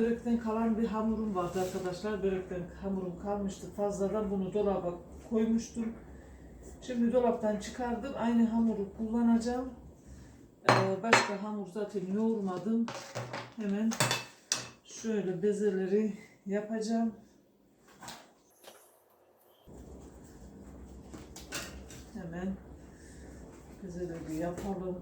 Börekten kalan bir hamurum vardı arkadaşlar. Börekten hamurum kalmıştı. Fazladan bunu dolaba koymuştum. Şimdi dolaptan çıkardım. Aynı hamuru kullanacağım. Ee, başka hamur zaten yoğurmadım. Hemen şöyle bezeleri yapacağım. Hemen bezeleri yapalım.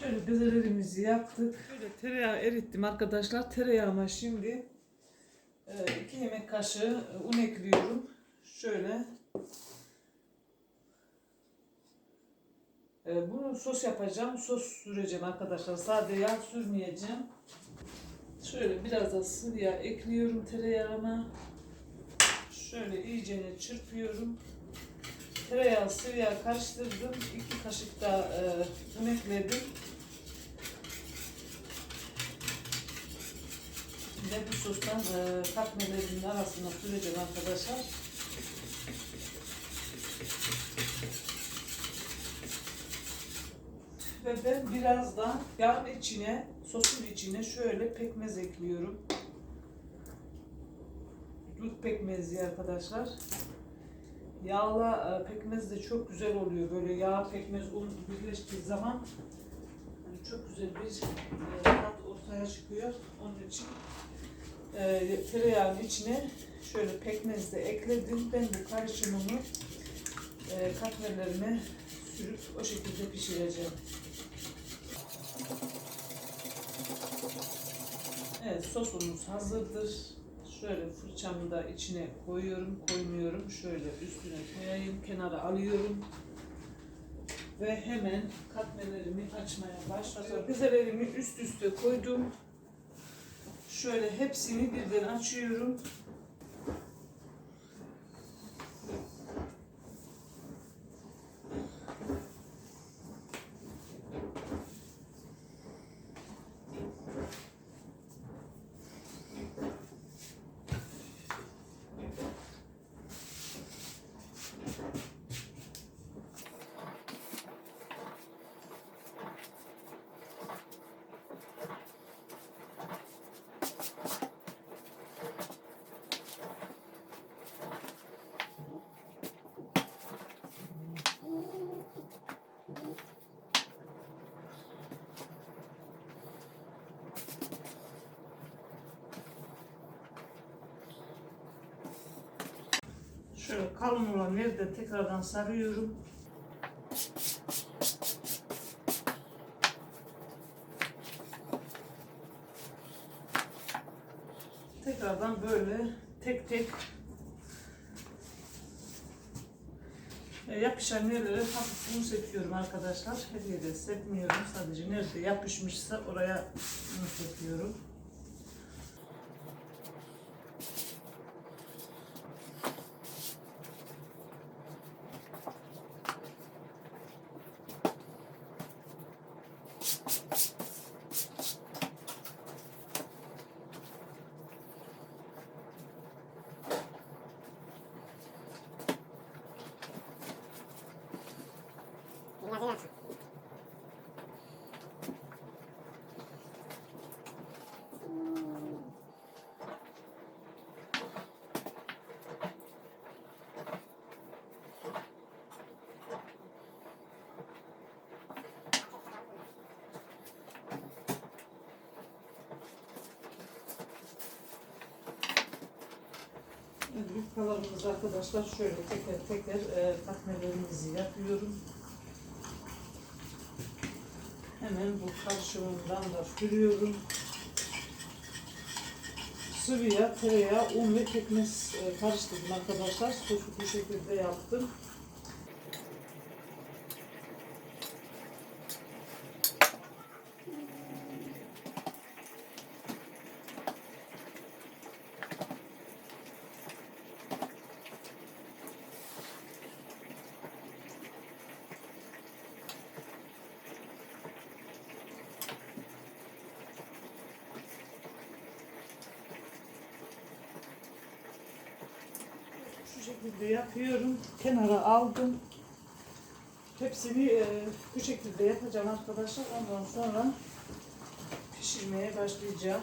Şöyle bezelerimizi yaptık. Şöyle tereyağı erittim arkadaşlar. Tereyağıma şimdi 2 yemek kaşığı un ekliyorum. Şöyle. E, bunu sos yapacağım. Sos süreceğim arkadaşlar. Sade yağ sürmeyeceğim. Şöyle biraz da sıvı yağ ekliyorum tereyağıma. Şöyle iyicene çırpıyorum. Tereyağı sıvı yağ karıştırdım. 2 kaşık da e, un ekledim. Ve bu sostan e, katmerlerin arasına süreceğim arkadaşlar. Ve ben birazdan yağın içine, sosun içine şöyle pekmez ekliyorum. Dut pekmezi arkadaşlar. Yağla e, pekmez de çok güzel oluyor. Böyle yağ, pekmez, un birleştiği zaman hani çok güzel bir e, tat ortaya çıkıyor. Onun için e, tereyağının içine şöyle pekmez de ekledim. Ben bu karışımımı e, katmerlerime sürüp o şekilde pişireceğim. Evet sosumuz hazırdır. Şöyle fırçamı da içine koyuyorum, koymuyorum. Şöyle üstüne koyayım, kenara alıyorum. Ve hemen katmerlerimi açmaya başladım. Bezelerimi üst üste koydum. Şöyle hepsini birden açıyorum. Şöyle kalın olan yerde tekrardan sarıyorum. Tekrardan böyle tek tek e, yapışan yerlere hafif un sepiyorum arkadaşlar. Her yere sepmiyorum. Sadece nerede yapışmışsa oraya un sepiyorum. Yufkalarımızı arkadaşlar şöyle teker teker e, katmerlerimizi yapıyorum. Hemen bu karışımından da sürüyorum. Sıvı yağ, tereyağı, un ve pekmez e, karıştırdım arkadaşlar. Sosu bu şekilde yaptım. Şu şekilde yapıyorum. Kenara aldım. Hepsini e, bu şekilde yapacağım arkadaşlar. Ondan sonra pişirmeye başlayacağım.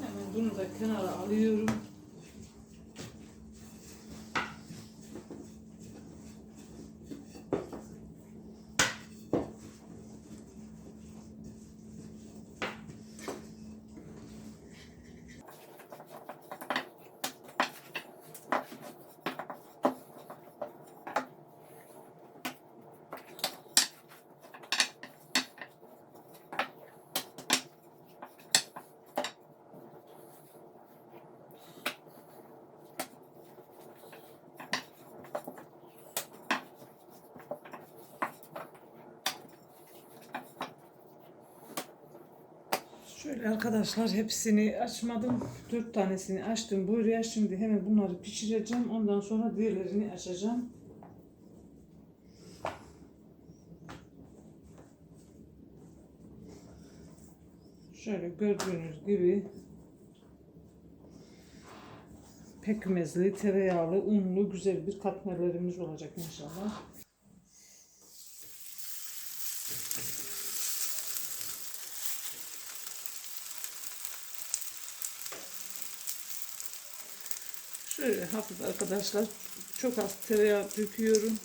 Hemen bunu da kenara alıyorum. Şöyle arkadaşlar hepsini açmadım. Dört tanesini açtım buraya. Şimdi hemen bunları pişireceğim. Ondan sonra diğerlerini açacağım. Şöyle gördüğünüz gibi pekmezli, tereyağlı, unlu güzel bir katmerlerimiz olacak inşallah. Şöyle hafif arkadaşlar çok az tereyağı döküyorum.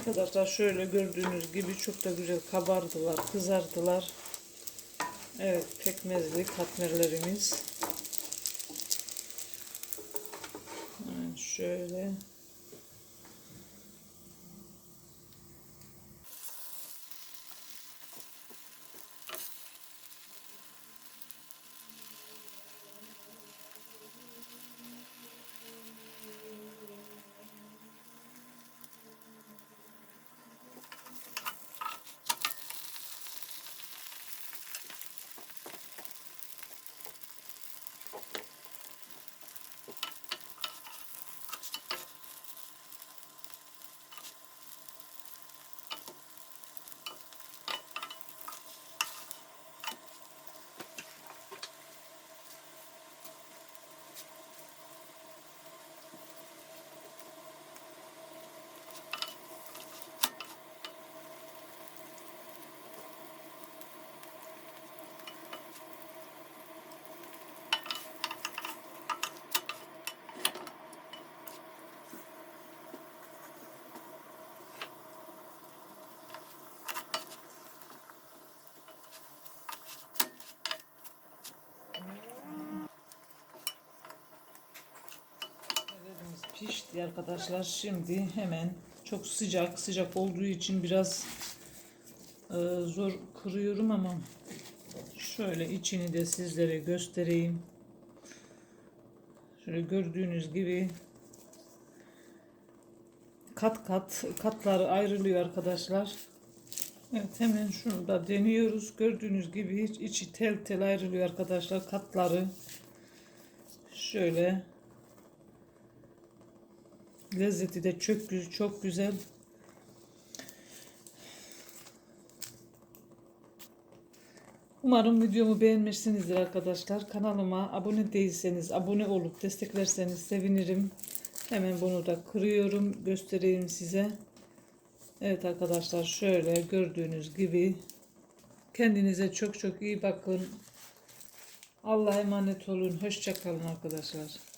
Arkadaşlar şöyle gördüğünüz gibi çok da güzel kabardılar, kızardılar. Evet, pekmezli katmerlerimiz. Pişti arkadaşlar. Şimdi hemen çok sıcak sıcak olduğu için biraz e, zor kırıyorum ama şöyle içini de sizlere göstereyim. Şöyle gördüğünüz gibi kat kat katları ayrılıyor arkadaşlar. Evet hemen şunu da deniyoruz. Gördüğünüz gibi iç- içi tel tel ayrılıyor arkadaşlar katları. Şöyle lezzeti de çok çok güzel. Umarım videomu beğenmişsinizdir arkadaşlar. Kanalıma abone değilseniz abone olup desteklerseniz sevinirim. Hemen bunu da kırıyorum. Göstereyim size. Evet arkadaşlar şöyle gördüğünüz gibi kendinize çok çok iyi bakın. Allah'a emanet olun. Hoşça kalın arkadaşlar.